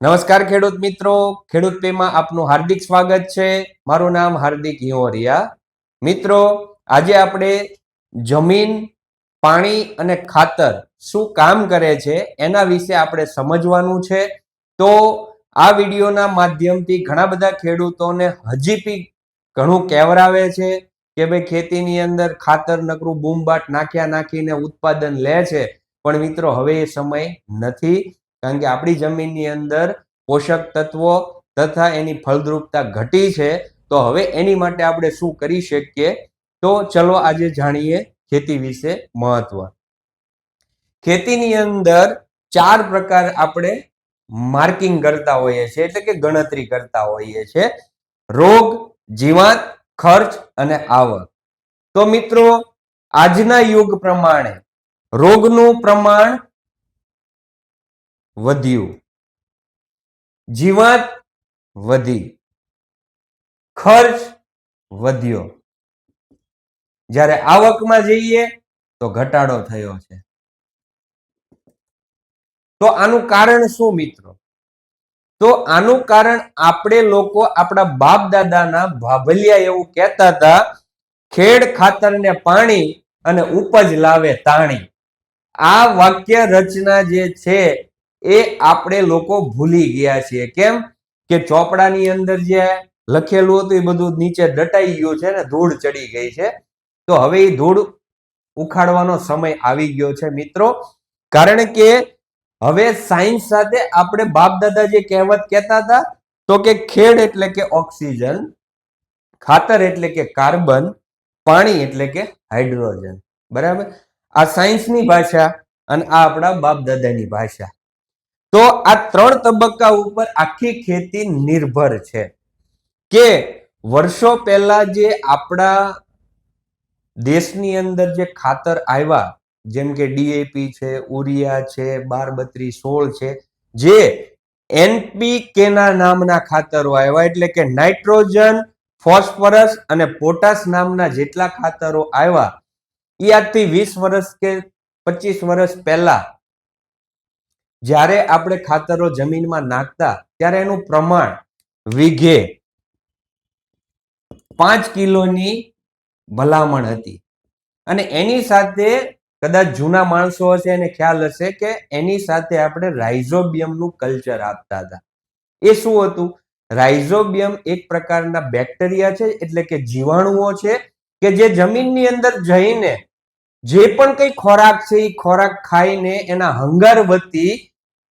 નમસ્કાર ખેડૂત મિત્રો. ખેડૂત પેમાં આપનું હાર્દિક સ્વાગત છે. મારું નામ હાર્દિક હિંવરિયા મિત્રો, આજે આપણે જમીન, પાણી અને ખાતર શું કામ કરે છે એના વિશે આપણે સમજવાનું છે. તો આ વિડીયોના માધ્યમથી ઘણા બધા ખેડૂતોને હજી બી ઘણું કહેવરાવે છે કે ભાઈ ખેતીની અંદર ખાતર, નકરું, બૂમબાટ નાખ્યા નાખીને ઉત્પાદન લે છે. પણ મિત્રો, હવે એ સમય નથી. કારણ કે આપણી જમીનની અંદર પોષક તત્વો તથા એની ફળદ્રુપતા ઘટી છે, તો હવે એની માટે આપણે શું કરી શકીએ? તો ચલો આજે જાણીએ ખેતી વિશે મહત્વ. ખેતીની અંદર ચાર પ્રકાર આપણે માર્કિંગ કરતા હોઈએ છીએ, એટલે કે ગણતરી કરતા હોઈએ છીએ. રોગ, જીવાત, ખર્ચ અને આવક. તો મિત્રો, આજના યુગ પ્રમાણે રોગનું પ્રમાણ વધ્યું. જીવાત વધી. ખર્ચ વધ્યો. જ્યારે આવકમાં જઈએ તો ઘટાડો થયો છે. તો આનું કારણ શું મિત્રો? તો આનું કારણ આપણે લોકો આપણા બાપ દાદાના ભાભલિયા એવું કહેતા હતા, ખેડ ખાતરને પાણી અને ઉપજ લાવે તાણી. આ વાક્ય રચના જે છે એ આપણે લોકો ભૂલી ગયા છીએ. કેમ? કે ચોપડાની અંદર જે લખેલું હતું એ બધું નીચે દટાઈ ગયું છે ને ધૂળ ચડી ગઈ છે. તો હવે એ ધૂળ ઉખાડવાનો સમય આવી ગયો છે મિત્રો. કારણ કે હવે સાયન્સ સાથે આપણે બાપ દાદા જે કહેવત કહેતા હતા, તો કે ખેડ એટલે કે ઓક્સિજન, ખાતર એટલે કે કાર્બન, પાણી એટલે કે હાઇડ્રોજન. બરાબર? આ સાયન્સની ભાષા અને આ આપણા બાપ દાદાની ભાષા. તો આ ત્રણ તબક્કા ઉપર આખી ખેતી નિર્ભર છે. કે વર્ષો પહેલા જે આપણા દેશની અંદર જે ખાતર આવ્યા, જેમ કે ડીએપી છે ઉરિયા છે બાર બત્રી સોળ છે, જે એનપીકેના નામના ખાતરો આવ્યા, એટલે કે નાઇટ્રોજન, ફોસ્ફરસ અને પોટાશ નામના જેટલા ખાતરો આવ્યા એ આજથી વીસ વર્ષ કે પચીસ વર્ષ પહેલા જ્યારે આપણે ખાતરો જમીનમાં નાખતા, ત્યારે એનું પ્રમાણ વીઘે પાંચ કિલોની ભલામણ હતી. અને એની સાથે કદાચ જૂના માણસો હશે એને ખ્યાલ હશે કે એની સાથે આપણે રાઇઝોબિયમનું કલ્ચર આપતા હતા. એ શું હતું? રાઇઝોબિયમ એક પ્રકારના બેક્ટેરિયા છે, એટલે કે જીવાણુઓ છે, કે જે જમીનની અંદર જઈને જે પણ કઈ ખોરાક છે એ ખોરાક ખાઈને એના હંગાર વતી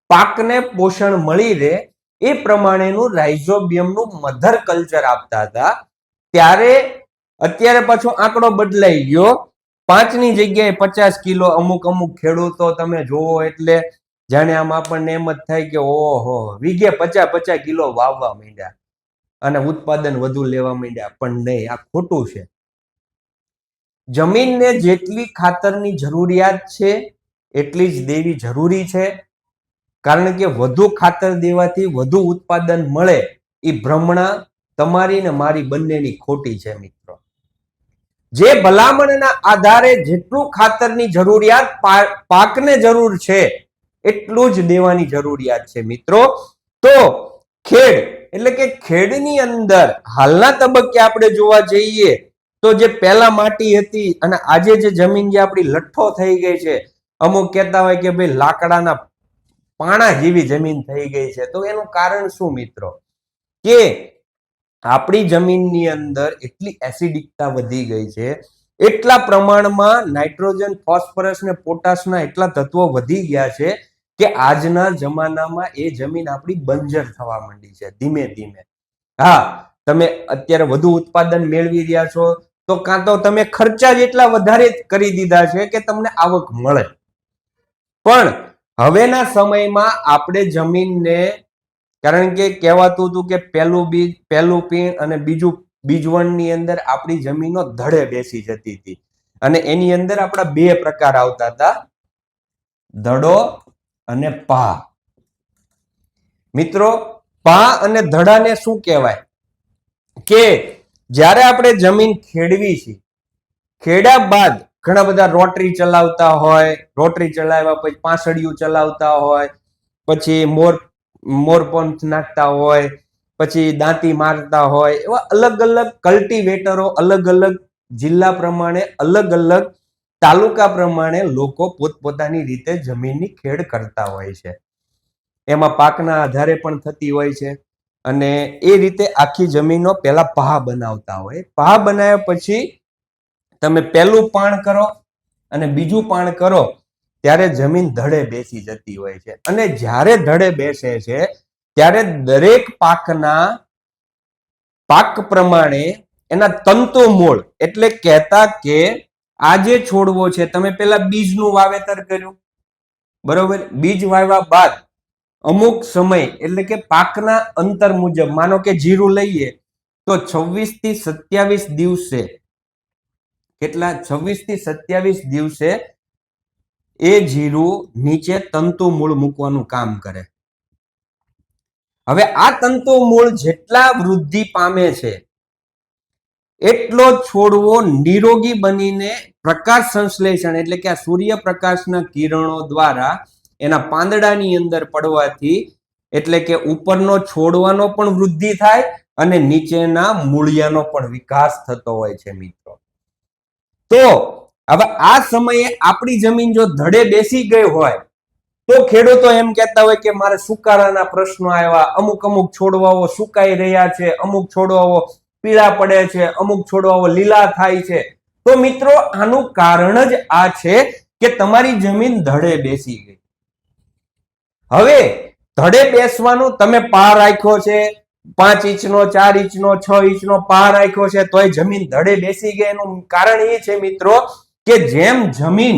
પાકને પોષણ મળી રહે એ પ્રમાણેનું રાઇઝોબિયમનું મધર કલ્ચર આપતા હતા. ત્યારે અત્યારે પાછો આંકડો બદલાઈ ગયો. પાંચની જગ્યાએ પચાસ કિલો અમુક અમુક ખેડૂતો તમે જોવો એટલે જાણે આમ આપણને એમ જ થાય કે ઓહો, વીઘે પચાસ પચાસ કિલો વાવવા માંડ્યા. અને ઉત્પાદન વધુ લેવા માંડ્યા, પણ નહીં, આ ખોટું છે. જમીનને જેટલી ખાતરની જરૂરિયાત છે, એટલી જ દેવી જરૂરી છે. કારણ કે વધુ ખાતર દેવાથી વધુ ઉત્પાદન મળે, એ ભ્રમણા તમારી ને મારી બંનેની ખોટી છે, મિત્રો. જે ભલામણના આધારે જેટલું ખાતરની જરૂરિયાત પાકને જરૂર છે, એટલું જ દેવાની જરૂરિયાત છે, મિત્રો. તો ખેડ, એટલે કે ખેડની અંદર, હાલના તબક્કે આપણે જોવા જઈએ તો જે પહેલા માટી હતી અને આજે જે જમીન જે આપણી લઠ્ઠો થઈ ગઈ છે, અમુક કહેતા હોય કે ભાઈ લાકડાના પાણા જેવી જમીન થઈ ગઈ છે. તો એનું કારણ શું મિત્રો? કે આપણી જમીનની અંદર એટલી એસિડિકતા વધી ગઈ છે, એટલા પ્રમાણમાં નાઇટ્રોજન, ફોસ્ફરસ ને પોટાશના એટલા તત્વો વધી ગયા છે કે આજના જમાનામાં એ જમીન આપણી બંજર થવા માંડી છે ધીમે ધીમે. હા, તમે અત્યારે વધુ ઉત્પાદન મેળવી રહ્યા છો તો કાં તો તમે ખર્ચા જ એટલા વધારે કરી દીધા છે કે તમને આવક મળે. પણ હવેના સમયમાં આપણે જમીનને, કારણ કે કહેવાતું હતું કે પહેલું બીજ, પહેલું પીણ અને બીજું બીજવણની અંદર આપણી જમીનો ધડે બેસી જતી હતી. અને એની અંદર આપણા બે પ્રકાર આવતા હતા. ધડો અને પા. મિત્રો, પા અને ધડાને શું કહેવાય? કે જ્યારે આપણે જમીન ખેડવી છે, ખેડ્યા બાદ ઘણા બધા રોટરી ચલાવતા હોય, રોટરી ચલાવ્યા પછી પાંસળિયું ચલાવતા હોય, પછી મોર મોરપંથ નાખતા હોય, પછી દાંતી મારતા હોય, એવા અલગ અલગ કલ્ટિવેટરો અલગ અલગ જિલ્લા પ્રમાણે, અલગ અલગ તાલુકા પ્રમાણે લોકો પોતપોતાની રીતે જમીનની ખેડ કરતા હોય છે. એમાં પાકના આધારે પણ થતી હોય છે. અને એ રીતે આખી જમીનો પહેલા પહા બનાવતા હોય. પહા બનાવ્યા પછી તમે પહેલું પાણ કરો અને બીજું પાણ કરો ત્યારે જમીન ધડે બેસી જતી હોય છે. અને જ્યારે ધડે બેસે છે, ત્યારે દરેક પાકના પાક પ્રમાણે એના તંતુ મૂળ એટલે કહેતા કે આ જે છોડવો છે, તમે પેલા બીજનું વાવેતર કર્યું. બરોબર? બીજ વાવ્યા બાદ અમુક સમય, એટલે કે પાકના અંતર મુજબ, માનો કે જીરું લઈએ, તો છવ્વીસથી સત્યાવીસ દિવસે, કેટલા? છવ્વીસથી સત્યાવીસ દિવસે એ જીરું નીચે તંતુ મૂળ મૂકવાનું કામ કરે. હવે આ તંતુ મૂળ જેટલા વૃદ્ધિ પામે છે, એટલો છોડવો નિરોગી બનીને પ્રકાશ સંશ્લેષણ, એટલે કે આ સૂર્યપ્રકાશના કિરણો દ્વારા એના પાંદડાની અંદર પડવાથી એટલે કે ઉપરનો છોડવાનો પણ વૃદ્ધિ થાય અને નીચેના મૂળિયાનો પણ વિકાસ થતો હોય છે મિત્રો. તો હવે આ સમયે આપણી જમીન જો ધડે બેસી ગઈ હોય, તો ખેડૂતો એમ કહેતા હોય કે મારે સુકારાના પ્રશ્નો આવ્યા, અમુક અમુક છોડવાઓ સુકાઈ રહ્યા છે, અમુક છોડવાઓ પીળા પડે છે, અમુક છોડવાઓ લીલા થાય છે. તો મિત્રો આનું કારણ જ આ છે કે તમારી જમીન ધડે બેસી ગઈ. હવે ધડે બેસવાનું, તમે પાર રાખ્યો છે, પાંચ ઇંચનો, ચાર ઇંચનો, છ ઇંચનો પાર રાખ્યો છે, તોય જમીન ધડે બેસી ગઈ. એનું કારણ એ છે મિત્રો કે જેમ જમીન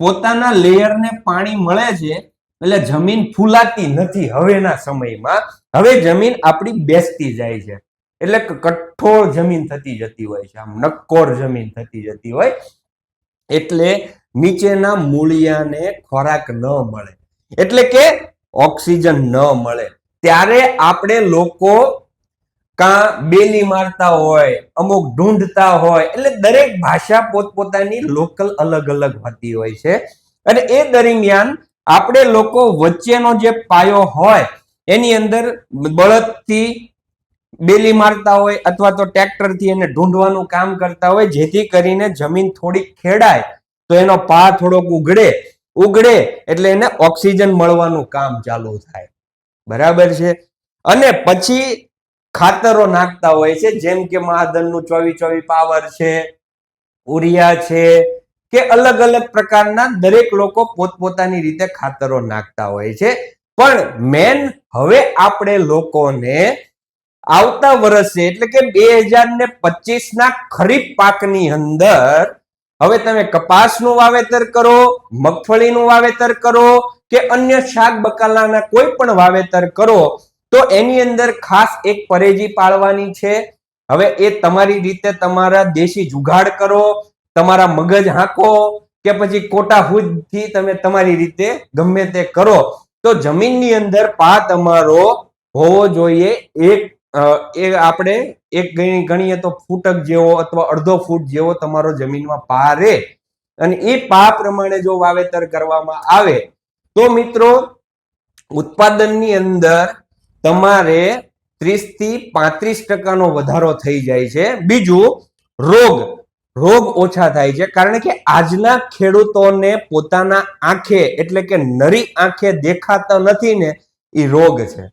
પોતાના લેયરને પાણી મળે છે, એટલે જમીન ફૂલાતી નથી હવેના સમયમાં. હવે જમીન આપણી બેસતી જાય છે. એટલે કઠોળ જમીન થતી જતી હોય છે, આમ નક્કોર જમીન થતી જતી હોય. એટલે નીચેના મૂળિયાને ખોરાક ન મળે. એટલે કે ઓક્સિજન ન મળે. ત્યારે આપણે લોકો કાં બેલી મારતા હોય, અમુક ઢૂંઢતા હોય, એટલે દરેક ભાષા પોતપોતાની લોકલ અલગ અલગ હોતી હોય છે. અને એ દરમિયાન આપણે લોકો વચ્ચેનો જે પાયો હોય, એની અંદર બળદથી બેલી મારતા હોય અથવા તો ટ્રેક્ટરથી એને ઢૂંઢવાનું કામ કરતા હોય, જેથી કરીને જમીન થોડી ખેડાય, તો એનો પા થોડોક ઉઘડે ઉઘડે એટલે એને ઓક્સિજન મળવાનું કામ ચાલુ થાય. બરાબર છે? અને પછી ખાતરો નાખતા હોય છે, જેમ કે મહાધનનું ચોવી ચોવી પાવર છે ઉરિયા છે, કે અલગ અલગ પ્રકારના દરેક લોકો પોતપોતાની રીતે ખાતરો નાખતા હોય છે. પણ મેન હવે આપણે લોકોને આવતા વર્ષે એટલે કે બે હજાર ને પચીસ ના ખરીફ પાકની અંદર હવે તમે કપાસનું વાવેતર કરો, મગફળીનું વાવેતર કરો કે અન્ય શાક બકાલાના કોઈ પણ વાવેતર કરો, તો એની અંદર ખાસ એક પરેજી પાળવાની છે. હવે એ તમારી રીતે તમારા દેશી જુગાડ કરો, તમારા મગજ હાંકો કે પછી કોટા થી તમે તમારી રીતે ગમે તે કરો. તો જમીનની અંદર પા તમારો હોવો જોઈએ એક એ આપણે એક ગણી, ગણીએ તો ફૂટક જેવો અથવા અડધો ફૂટ જેવો તમારો જમીનમાં પા રહે અને એ પા પ્રમાણે જો વાવેતર કરવામાં આવે, તો મિત્રો ઉત્પાદનની અંદર તમારે ત્રીસથી પાંત્રીસ ટકાનો વધારો થઈ જાય છે. બીજું, રોગ. રોગ ઓછા થાય છે. કારણ કે આજના ખેડૂતોને પોતાના આંખે એટલે કે નરી આંખે દેખાતા નથી ને, એ રોગ છે.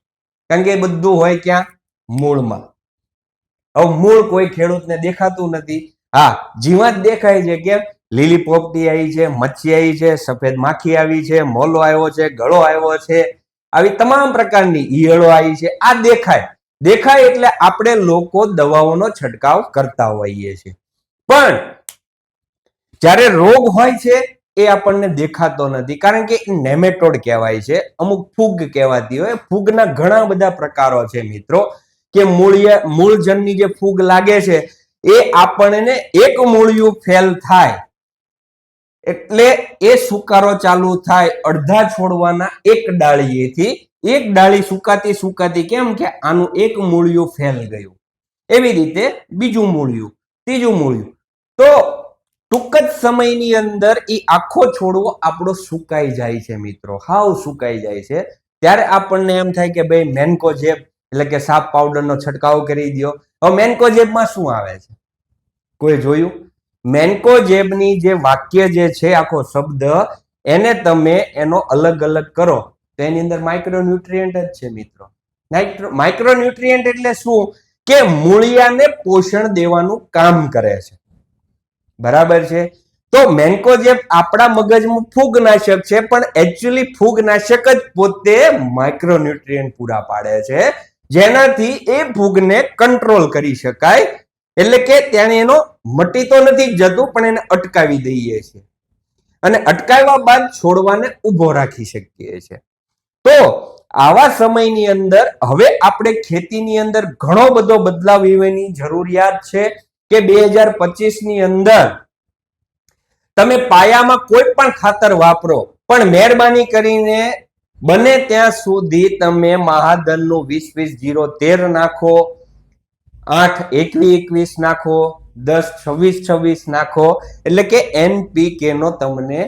કારણ કે એ બધું હોય ક્યાં? મૂળમાં. હવે મૂળ કોઈ ખેડૂતને દેખાતું નથી. હા, જીવાત દેખાય છે કેમ? લીલી પોપટી આવી છે, મચ્છી આવી છે, સફેદ માખી આવી છે, મોલો આવ્યો છે, ગળો આવ્યો છે. આવી તમામ પ્રકારની ઈયળો આવી છે. આ દેખાય. દેખાય એટલે આપણે લોકો દવાઓનો છંટકાવ કરતા હોઈએ છીએ. પણ જ્યારે રોગ હોય છે એ આપણને દેખાતો નથી. કારણ કે નેમેટોડ કહેવાય છે. અમુક ફૂગ કહેવાતી હોય. ફૂગના ઘણા બધા પ્રકારો છે મિત્રો. કે મૂળિયા, મૂળજનની જે ફૂગ લાગે છે, એ આપણને એક મૂળિયું ફેલ થાય. એટલે એ સુકારો ચાલુ થાય અડધા છોડવાના એક ડાળીએથી. એક ડાળી સુકાતી સુકાતી કેમ કે આનું એક મૂળિયું ફેલ ગયું. એવી રીતે બીજું મૂળિયું, ત્રીજું મૂળિયું. તો ટૂંક જ સમયની અંદર એ આખો છોડવો આપણો સુકાઈ જાય છે મિત્રો. હાવ સુકાઈ જાય છે. ત્યારે આપણને એમ થાય કે ભાઈ મેન્કોજેબ એટલે કે સાપ પાવડરનો છંટકાવ કરી દો હવે મેન્કોજેબમાં શું આવે છે? કોઈ જોયું? મેન્કોજેબની જે વાક્ય જે છે, આખો શબ્દ, એને તમે એનો અલગ અલગ કરો. તો એની અંદર માઇક્રોન્યુટ્રિયન્ટ જ છે મિત્રો. માઇક્રોન્યુટ્રિયન્ટ એટલે શું? કે મૂળિયાને પોષણ દેવાનું કામ કરે છે. બરાબર છે? તો મેન્કોજેબ આપણા મગજમાં ફૂગનાશક છે, પણ એકચ્યુઅલી ફૂગનાશક જ પોતે માઇક્રોન્યુટ્રિયન્ટ પૂરા પાડે છે. જેનાથી એ ફૂગને કંટ્રોલ કરી શકાય. એટલે કે ત્યાં એનો મટી તો નથી જતું, પણ એને અટકાવી દઈએ છીએ. અને અટકાવ્યા બાદ છોડવાને ઊભો રાખી શકીએ છીએ. તો આવા સમયની અંદર હવે આપણે ખેતીની અંદર ઘણો બધો બદલાવ એવાની જરૂરિયાત છે કે બે હજાર પચીસની અંદર તમે પાયામાં કોઈ પણ ખાતર વાપરો, પણ મહેરબાની કરીને બને ત્યાં સુધી તમે મહાધનનું વીસ વીસ જીરો તેર નાખો, આઠ એકવી એકવીસ નાખો, દસ છવ્વીસ છવ્વીસ નાખો, એટલે કે એનપીકે નો તમને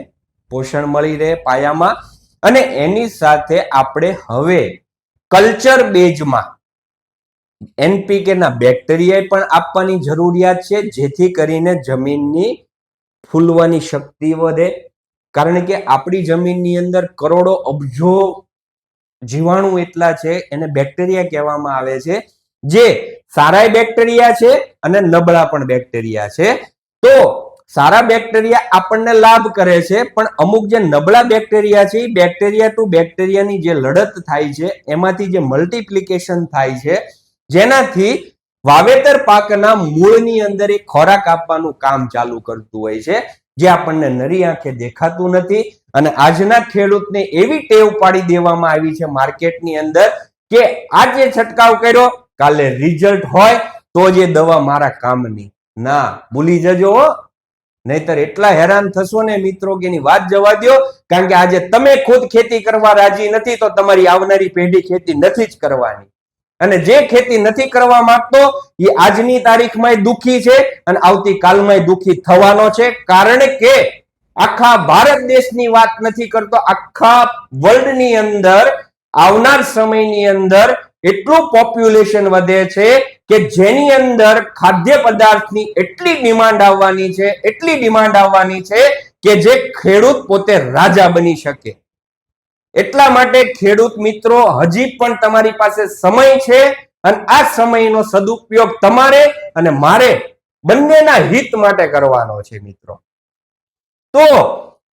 પોષણ મળી રહે પાયામાં. અને એની સાથે આપણે હવે કલ્ચર બેઝમાં એનપીકે ના બેક્ટેરિયા પણ આપવાની જરૂરિયાત છે, જેથી કરીને જમીનની ફૂલવાની શક્તિ વધે કારણ કે આપણી જમીનની અંદર કરોડો અબજો જીવાણુ એટલા છે, એને બેક્ટેરિયા કહેવામાં આવે છે, જે સારાય બેક્ટેરિયા છે અને નબળા પણ બેક્ટેરિયા છે. તો સારા બેક્ટેરિયા આપણને લાભ કરે છે, પણ અમુક જે નબળા બેક્ટેરિયા છે એ બેક્ટેરિયા ટુ બેક્ટેરિયાની જે લડત થાય છે, એમાંથી જે મલ્ટિપ્લિકેશન થાય છે, જેનાથી વાવેતર પાકના મૂળની અંદર એક ખોરાક આપવાનું કામ ચાલુ કરતું હોય છે. જે આપણને નરી આંખે દેખાતું નથી અને આજના ખેડૂતને એવી ટેવ પાડી દેવામાં આવી છે માર્કેટની અંદર કે આજે છંટકાવ કર્યો, કાલે રિઝલ્ટ હોય તો જે દવા મારા કામની. ના, ભૂલી જજો નહીતર એટલા હેરાન થશો ને મિત્રો કે એની વાત જવા દો કારણ કે આજે તમે ખુદ ખેતી કરવા રાજી નથી, તો તમારી આવનારી પેઢી ખેતી નથી જ કરવાની. અને જે ખેતી નથી કરવા માંગતો એ આજની તારીખમાં દુખી છે અને આવતીકાલમાં દુખી થવાનો છે. કારણ કે આખા ભારત દેશની વાત નથી કરતો, આખા વર્લ્ડની અંદર, આવનાર સમયની અંદર એટલું પોપ્યુલેશન વધે છે કે જેની અંદર ખાદ્ય પદાર્થની એટલી ડિમાન્ડ આવવાની છે, એટલી ડિમાન્ડ આવવાની છે કે જે ખેડૂત પોતે રાજા બની શકે. એટલા માટે ખેડૂત મિત્રો, હજી પણ તમારી પાસે સમય છે અને આ સમયનો સદુપયોગ તમારે અને મારે બંનેના હિત માટે કરવાનો છે મિત્રો. તો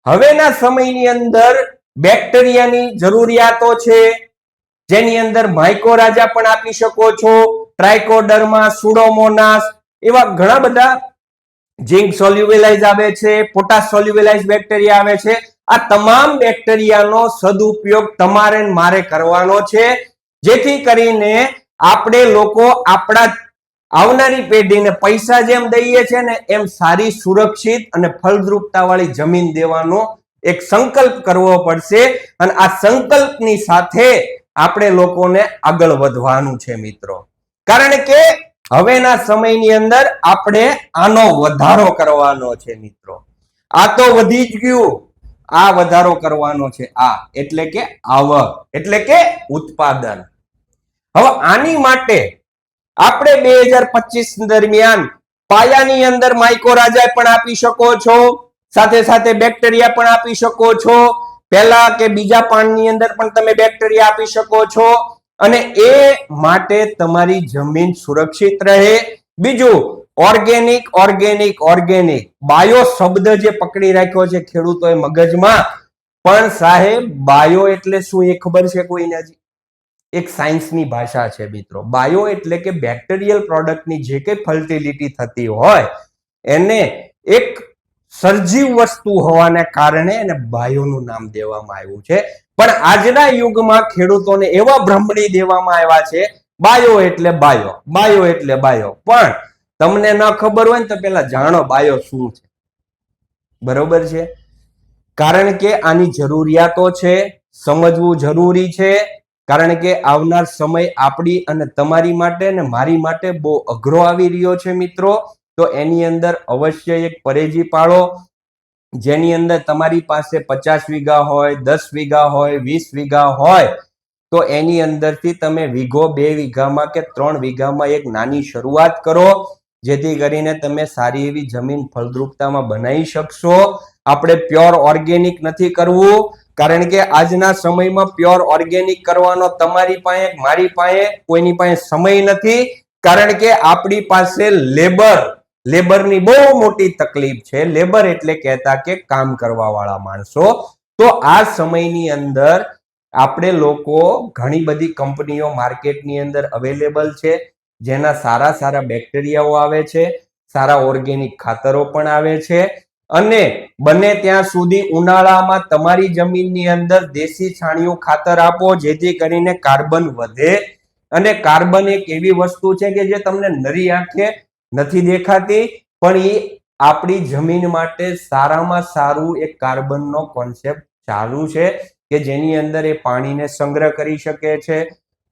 હવેના સમયની અંદર બેક્ટેરિયાની જરૂરિયાતો છે, જેની અંદર માઇકોરાજા પણ આપી શકો છો ટ્રાઇકોડર્મા સુડોમોનાસ એવા ઘણા બધા ઝિંક સોલ્યુબેલાઇઝ આવે છે પોટાશ સોલ્યુબેલાઇઝ બેક્ટેરિયા આવે છે આ તમામ બેક્ટેરિયાનો સદુપયોગ તમારે મારે કરવાનો છે. જેથી કરીને આપણે લોકો આપણા આવનારી પેઢીને પૈસા જેમ દઈએ છે ને એમ સારી સુરક્ષિત અને ફળદ્રુપતા વાળી જમીન દેવાનો એક સંકલ્પ કરવો પડશે અને આ સંકલ્પની સાથે આપણે લોકોને આગળ વધવાનું છે મિત્રો. કારણ કે હવેના સમયની અંદર આપણે આનો વધારો કરવાનો છે મિત્રો. આ તો વધી જ ગયું. આ વધારો કરવાનો છે આ, એટલે કે આવક, એટલે કે ઉત્પાદન. હવે આની માટે આપણે બે હજાર પચીસ દરમિયાન પાયાની અંદર માઇકોરાજા પણ આપી શકો છો, સાથે સાથે બેક્ટેરિયા પણ આપી શકો છો. પહેલા કે બીજા પાનની અંદર પણ તમે બેક્ટેરિયા આપી શકો છો. અને એ માટે તમારી જમીન સુરક્ષિત રહે. બીજું ઓર્ગેનિક ઓર્ગેનિક ઓર્ગેનિક બાયો શબ્દ જે પકડી રાખ્યો છે ખેડૂતોએ મગજમાં, પણ સાહેબ, બાયો એટલે શું એ ખબર છે કોઈને હજી? એક સાયન્સની ભાષા છે મિત્રો. બાયો એટલે કે બેક્ટેરિયલ પ્રોડક્ટની જે કે ફર્ટિલિટી થતી હોય, એને એક સર્જીવ વસ્તુ હોવાને કારણે એને બાયોનું નામ દેવામાં આવ્યું છે. પણ આજના યુગમાં ખેડૂતોને એવા ભ્રમણી દેવામાં આવ્યા છે, બાયો એટલે બાયો બાયો એટલે બાયો. પણ તમને ન ખબર હોય ને તો પેલા જાણો બાયો શું છે. બરોબર છે? કારણ કે આની જરૂરિયાતો છે, સમજવું જરૂરી છે, કારણ કે આવનાર સમય આપણી અને તમારી માટે ને મારી માટે બહુ અઘરો આવી રહ્યો છે મિત્રો. તો એની અંદર અવશ્ય એક પરેજી પાડો જેની અંદર તમારી પાસે પચાસ વીઘા હોય, દસ વીઘા હોય, વીસ વીઘા હોય, તો એની અંદરથી તમે વીઘો બે વીઘામાં કે ત્રણ વીઘામાં એક નાની શરૂઆત કરો. જેથી કરીને તમે સારી એવી જમીન ફળદ્રુપતામાં બનાવી શકશો. આપણે પ્યોર ઓર્ગેનિક નથી કરવું, કારણ કે આજના સમયમાં પ્યોર ઓર્ગેનિક કરવાનો તમારી પાસે, મારી પાસે કોઈની પાસે સમય નથી, કારણ કે આપણી પાસે લેબર, લેબરની બહુ મોટી તકલીફ છે. લેબર એટલે કહેતા કે કામ કરવા વાળા માણસો. તો આ સમયની અંદર આપણે લોકો ઘણી બધી કંપનીઓ માર્કેટની અંદર અવેલેબલ છે. જેના સારા સારા બેક્ટેરિયાઓ આવે છે, સારા ઓર્ગેનિક ખાતરો પણ આવે છે અને બને ત્યાં સુધી ઉનાળામાં તમારી જમીનની અંદર દેશી છાણિયું ખાતર આપો, જેથી કરીને કાર્બન વધે. અને કાર્બન એક એવી વસ્તુ છે કે જે તમને નરી આંખે નથી દેખાતી, પણ એ આપણી જમીન માટે સારામાં સારું એક કાર્બનનો કોન્સેપ્ટ ચાલુ છે કે જેની અંદર એ પાણીને સંગ્રહ કરી શકે છે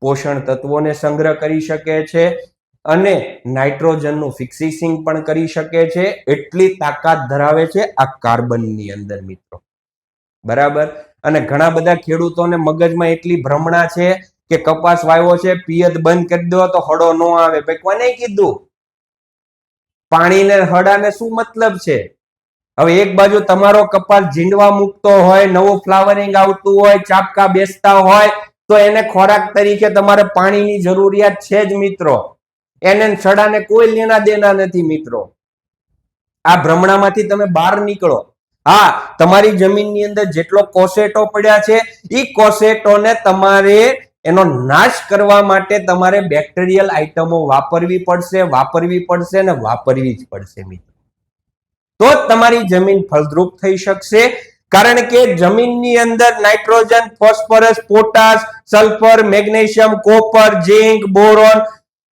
પોષણ તત્વોને સંગ્રહ કરી શકે છે અને નાઇટ્રોજનનું ફિક્સિસિંગ પણ કરી શકે છે. એટલી તાકાત ધરાવે છે આ કાર્બનની અંદર મિત્રો. બરાબર? અને ઘણા બધા ખેડૂતોને મગજમાં એટલી ભ્રમણા છે કે કપાસ વાવ્યો છે, પિયત બંધ કરી દો તો હળો ન આવે. ભાઈ કોને કીધું. પાણીને હડાને શું મતલબ છે? હવે એક બાજુ તમારો કપાસ ઝીંડવા મૂકતો હોય, નવું ફ્લાવરિંગ આવતું હોય, ચાપકા બેસતા હોય તો એને ખોરાક તરીકે તમારે પાણીની જરૂરિયાત છે જ મિત્રો. એને સડાને કોઈ લેના દેના નથી મિત્રો. આ ભ્રમણામાંથી તમે બહાર નીકળો. હા, તમારી જમીનની અંદર જેટલો કોસેટો પડ્યા છે એ કોસેટોને તમારે એનો નાશ કરવા માટે તમારે બેક્ટેરિયલ આઇટમો વાપરવી પડશે વાપરવી પડશે અને વાપરવી જ પડશે મિત્રો. તો તમારી જમીન ફળદ્રુપ થઈ શકશે કારણ કે જમીનની અંદર nitrogen, phosphorus, potash, sulphur, magnesium, copper, zinc, boron,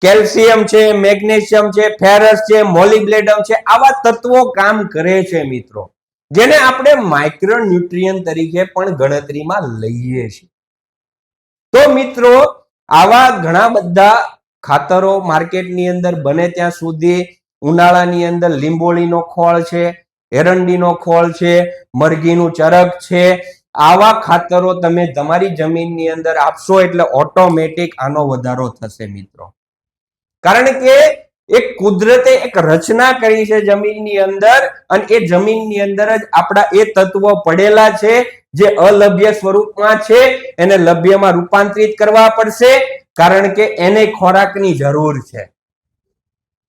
calcium છે, મેગ્નેશિયમ છે, ફેરસ છે, મોલિબ્લેડમ છે, આવા તત્વો કામ કરે છે મિત્રો. જેને આપણે માઇક્રોન્યુટ્રિયન તરીકે પણ ગણતરીમાં લઈએ છીએ. તો મિત્રો, આવા ઘણા બધા ખાતરો માર્કેટની અંદર બને ત્યાં સુધી, ઉનાળાની અંદર લીંબોળીનો ખોળ છે એરંડીનો ખોળ છે, મરઘીનું ચરક છે. આવા ખાતરો તમે તમારી જમીનની અંદર આપશો એટલે ઓટોમેટિક આનો વધારો થશે મિત્રો. કારણ કે એક કુદરતે એક રચના કરી છે જમીનની અંદર અને એ જમીનની અંદર જ આપણા એ તત્વો પડેલા છે, જે અલભ્ય સ્વરૂપમાં છે, એને લભ્યમાં રૂપાંતરિત કરવા પડશે, કારણ કે એને ખોરાકની જરૂર છે.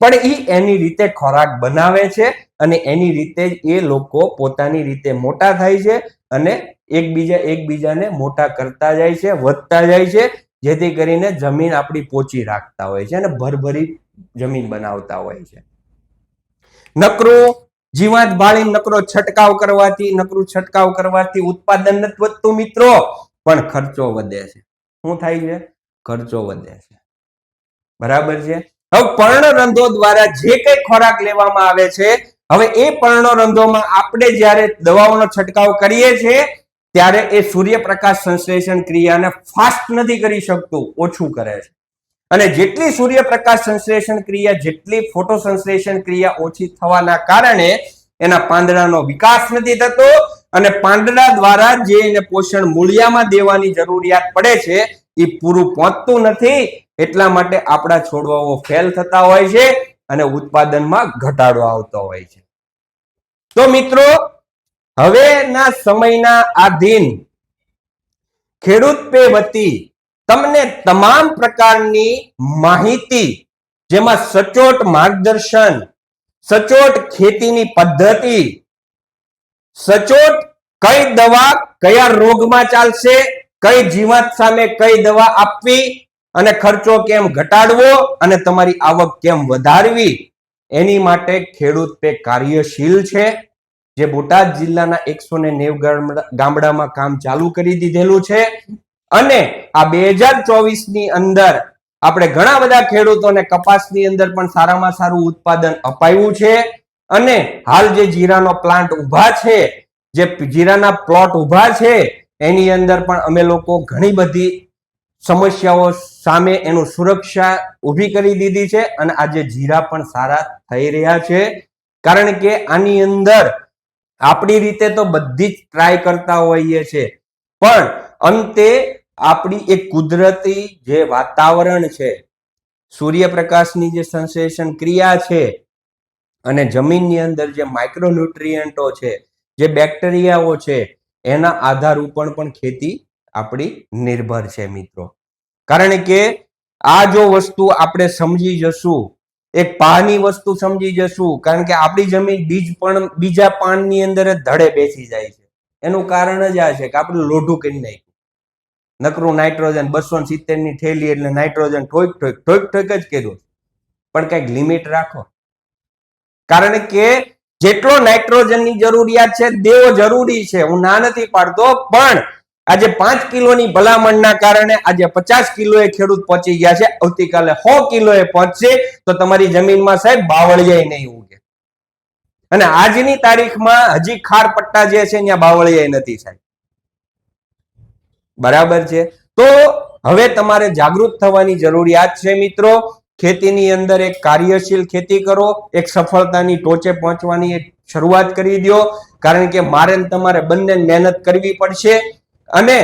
પણ એ એની રીતે ખોરાક બનાવે છે અને એની રીતે જ એ લોકો પોતાની રીતે મોટા થાય છે અને એકબીજા એકબીજાને મોટા કરતા જાય છે, વધતા જાય છે, જેથી કરીને જમીન આપણી પોચી રાખતા હોય છે અને ભરભરી જમીન બનાવતા હોય છે. નકરું, જીવાત ભાળી નકરો છંટકાવ કરવાથી, નકરું છંટકાવ કરવાથી ઉત્પાદન નથી વધતું મિત્રો, પણ ખર્ચો વધે છે. શું થાય છે? ખર્ચો વધે છે. બરાબર છે? હવે પર્ણરંધો દ્વારા જે કઈ ખોરાક લેવામાં આવે છે, હવે એ પર્ણરંધોમાં આપણે જ્યારે દવાઓનો છંટકાવ કરીએ છીએ, ત્યારે એ સૂર્યપ્રકાશ સંશ્લેષણ ક્રિયાને ફાસ્ટ નથી કરી શકતું, ઓછું કરે છે. અને જેટલી સૂર્યપ્રકાશ સંશ્લેષણ ક્રિયા, જેટલી ફોટો સંશ્લેષણ ક્રિયા ઓછી થવાના કારણે એના પાંદડાનો વિકાસ નથી થતો અને પાંદડા દ્વારા જે એને પોષણ મૂળિયામાં દેવાની જરૂરિયાત પડે છે એ પૂરું પહોંચતું નથી. એટલા માટે આપણા છોડવાઓ ફેલ થતા હોય છે અને ઉત્પાદનમાં ઘટાડો આવતો હોય છે. તો મિત્રો, હવેના સમયના આધીન ખેડૂત પે વતી તમને તમામ પ્રકારની માહિતી, જેમાં સચોટ માર્ગદર્શન, સચોટ ખેતીની પદ્ધતિ, સચોટ કઈ દવા કયા રોગમાં ચાલશે કઈ જીવાત સામે કઈ દવા આપવી અને ખર્ચો કેમ ઘટાડવો અને તમારી આવક કેમ વધારવી, એની માટે ખેડૂત પે કાર્યશીલ છે. જે બોટાદ જિલ્લાના એકસો ને નેવ ગામડામાં કામ ચાલુ કરી દીધેલું છે. અને આ બે હજાર ચોવીસની અંદર આપણે ઘણા બધા ખેડૂતોને કપાસની અંદર પણ સારામાં સારું ઉત્પાદન અપાયું છે. અને હાલ જે જીરાનો પ્લાન્ટ ઊભા છે, જે જીરાના પ્લોટ ઊભા છે એની અંદર પણ અમે લોકો ઘણી બધી સમસ્યાઓ સામે એનું સુરક્ષા ઊભી કરી દીધી છે અને આજે જીરા પણ સારા થઈ રહ્યા છે. કારણ કે આની અંદર આપણી રીતે તો બધી જ ટ્રાય કરતા હોઈએ છે. પણ અંતે આપણી એક કુદરતી જે વાતાવરણ છે, સૂર્યપ્રકાશની જે સંશ્લેષણ ક્રિયા છે અને જમીનની અંદર જે માઇક્રોન્યુટ્રિયન્ટો છે, જે બેક્ટેરિયાઓ છે એના આધાર ઉપર પણ ખેતી આપણી નિર્ભર છે મિત્રો. કારણ કે આ જો વસ્તુ આપણે સમજી જશું, એક પાની વસ્તુ સમજી જશું, કારણ કે આપણી જમીન બીજ પણ, બીજા પાનની અંદર ધડે બેસી જાય છે. એનું કારણ જ આ છે કે આપણે લોઢું કરી નાખ્યું. નકરું નાઇટ્રોજન બસો સિત્તેરની થેલી એટલે નાઇટ્રોજન ઠોક ઠોક ઠોક ઠોક જ કર્યું પણ કંઈક લિમિટ રાખો. કારણ કે જેટલો નાઇટ્રોજનની જરૂરિયાત છે દેવો જરૂરી છે. હું ના નથી પાડતો, પણ આજે પાંચ કિલોની ભલામણના કારણે આજે પચાસ કિલોએ ખેડૂત પહોંચી ગયા છે. આવતીકાલે સો કિલોએ પહોંચશે તો તમારી જમીનમાં સાહેબ બાવળિયા નહીં ઉગે. અને આજની તારીખમાં હજી ખાર પટ્ટા જે છે ત્યાં બાવળિયા નથી સાહેબ. બરાબર છે? તો હવે તમારે જાગૃત થવાની જરૂરિયાત છે મિત્રો. ખેતીની અંદર એક કાર્યશીલ ખેતી કરો, એક સફળતાની ટોચે પહોંચવાની એક શરૂઆત કરી દો કારણ કે મારે તમારે બંને મહેનત કરવી પડશે. અને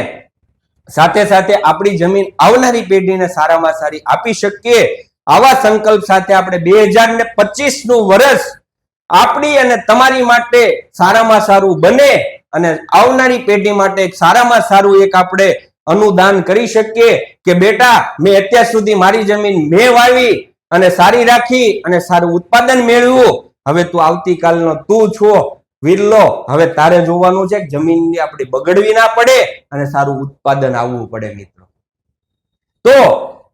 સાથે સાથે આપણી જમીન આવનારી પેઢીને સારામાં સારી આપી શકીએ. આવા સંકલ્પ સાથે આપણે બે હજાર ને પચીસનું વર્ષ આપણી અને તમારી માટે સારામાં સારું બને અને આવનારી પેઢી માટે સારામાં સારું એક આપણે અનુદાન કરી શકીએ કે બેટા, મેં અત્યાર સુધી મારી જમીન મેં વાવી અને સારી રાખી અને સારું ઉત્પાદન મેળવ્યું. હવે તું આવતીકાલનો તું છો, વિરલો. હવે તારે જોવાનું છે કે જમીનની આપણી બગડવી ના પડે અને સારું ઉત્પાદન આવવું પડે મિત્રો. તો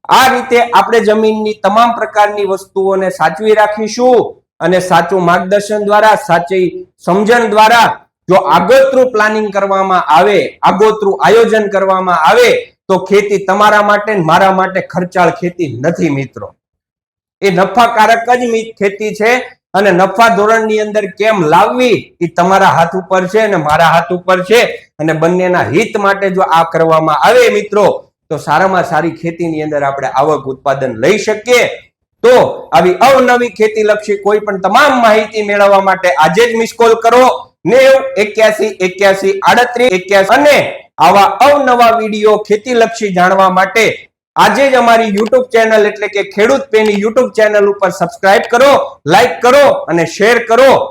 આ રીતે આપણે જમીનની તમામ પ્રકારની વસ્તુઓને સાચવી રાખીશું અને સાચું માર્ગદર્શન દ્વારા, સાચી સમજણ દ્વારા જો આગોતરું પ્લાનિંગ કરવામાં આવે, આગોતરું આયોજન કરવામાં આવે, તો ખેતી તમારા માટે મારા માટે ખર્ચાળ ખેતી નથી મિત્રો. એ નફાકારક જ ખેતી છે અને નફા ધોરણની અંદર કેમ લાવવી એ તમારા હાથ ઉપર છે અને મારા હાથ ઉપર છે અને બંનેના હિત માટે જો આ કરવામાં આવે મિત્રો, તો સારામાં સારી ખેતીની અંદર આપણે આવક ઉત્પાદન લઈ શકીએ. તો આવી અવનવી ખેતી લક્ષી કોઈ પણ તમામ માહિતી મેળવવા માટે આજે જ મિસ કોલ કરો. નેવ, એક્યાસી એક્યાસી, આડત્રીસ, એક્યાસી અને આવા અવનવા વીડિયો ખેતીલક્ષી જાણવા માટે આજે જ અમારી યુટ્યુબ ચેનલ એટલે કે ખેડૂત પેની યુટ્યુબ ચેનલ ઉપર સબસ્ક્રાઇબ કરો લાઈક કરો અને શેર કરો.